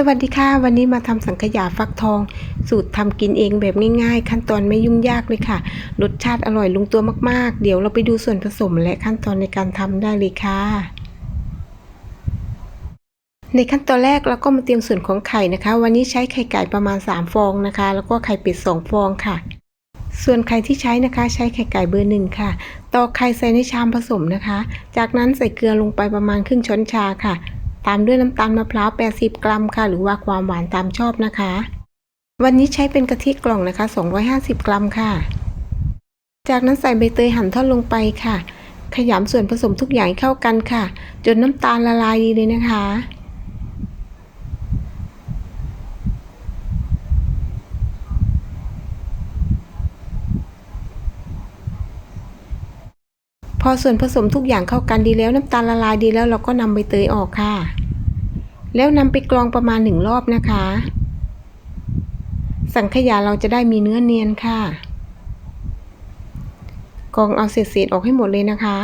สวัสดีค่ะ วันนี้มาทำสังขยาฟักทอง สูตรทำกินเองแบบง่ายๆ ขั้นตอนไม่ยุ่งยากเลยค่ะ รสชาติอร่อยลงตัวมากๆ เดี๋ยวเราไปดูส่วนผสมและขั้นตอนในการทำได้เลยค่ะ ในขั้นตอนแรกเราก็มาเตรียมส่วนของไข่นะคะ วันนี้ใช้ไข่ไก่ประมาณ 3 ฟองนะคะ แล้วก็ไข่เป็ด2 ฟองค่ะ ส่วนไข่ที่ใช้นะคะ ใช้ไข่ไก่เบอร์หนึ่งค่ะตอกไข่ใส่ในชามผสมนะคะ จากนั้นใส่เกลือลงไปประมาณครึ่งช้อนชาค่ะ ตามด้วยน้ำตาลมะพร้าว 80 กรัมค่ะ หรือว่าความหวานตามชอบนะคะ วันนี้ใช้เป็นกะทิกล่องนะคะ 250 กรัมค่ะ จากนั้นใส่ใบเตยหั่นทอดลงไปค่ะ ขยำส่วนผสมทุกอย่างเข้ากันค่ะ จนน้ำตาลละลายดีเลยนะคะ พอส่วนผสมทุกอย่างเข้ากันดีแล้วน้ำตาลละลายดีแล้วเราก็นำใบเตยออกค่ะ แล้วนำไปกรองประมาณหนึ่งรอบนะคะ สังขยาเราจะได้มีเนื้อเนียนค่ะกรองเอาเศษๆออกให้หมดเลยนะคะ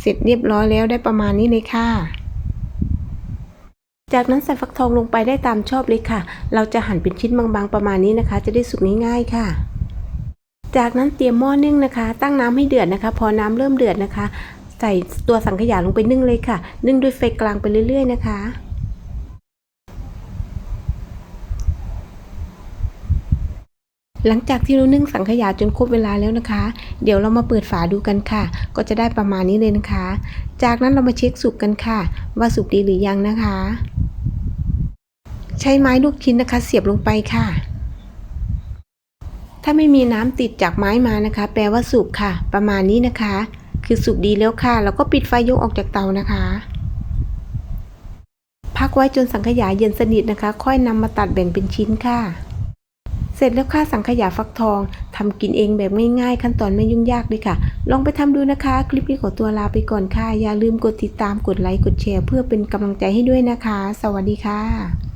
เสร็จเรียบร้อยแล้วได้ประมาณนี้เลยค่ะจากนั้นใส่ฟักทองลงไปได้ตามชอบเลยค่ะ เราจะหั่นเป็นชิ้นบางๆประมาณนี้นะคะ จะได้สุกง่ายๆค่ะ จากนั้นเตรียมหม้อนึ่งนะคะ ตั้งน้ำให้เดือดนะคะ พอน้ำเริ่มเดือดนะคะ ใส่ตัวสังขยาลงไปนึ่งเลยค่ะ นึ่งด้วยไฟกลางไปเรื่อยๆนะคะหลังจากที่เรานึ่งสังขยาจนครบเวลาแล้วนะคะ เดี๋ยวเรามาเปิดฝาดูกันค่ะ ก็จะได้ประมาณนี้เลยนะคะ จากนั้นเรามาเช็คสุกกันค่ะ ว่าสุกดีหรือยังนะคะ ใช้ไม้ลูกชิ้นนะคะ เสียบลงไปค่ะ ถ้าไม่มีน้ำติดจากไม้มานะคะ แปลว่าสุกค่ะ ประมาณนี้นะคะ คือสุกดีแล้วค่ะ แล้วก็ปิดไฟยกออกจากเตานะคะ พักไว้จนสังขยาเย็นสนิทนะคะ ค่อยนำมาตัดแบ่งเป็นชิ้นค่ะ เสร็จแล้วค่ะสังขยาฟักทองทำกินเองแบบง่ายๆ ขั้นตอนไม่ยุ่งยากเลยค่ะ ลองไปทำดูนะคะ คลิปนี้ขอตัวลาไปก่อนค่ะ อย่าลืมกดติดตามกดไลค์กดแชร์ เพื่อเป็นกำลังใจให้ด้วยนะคะ สวัสดีค่ะ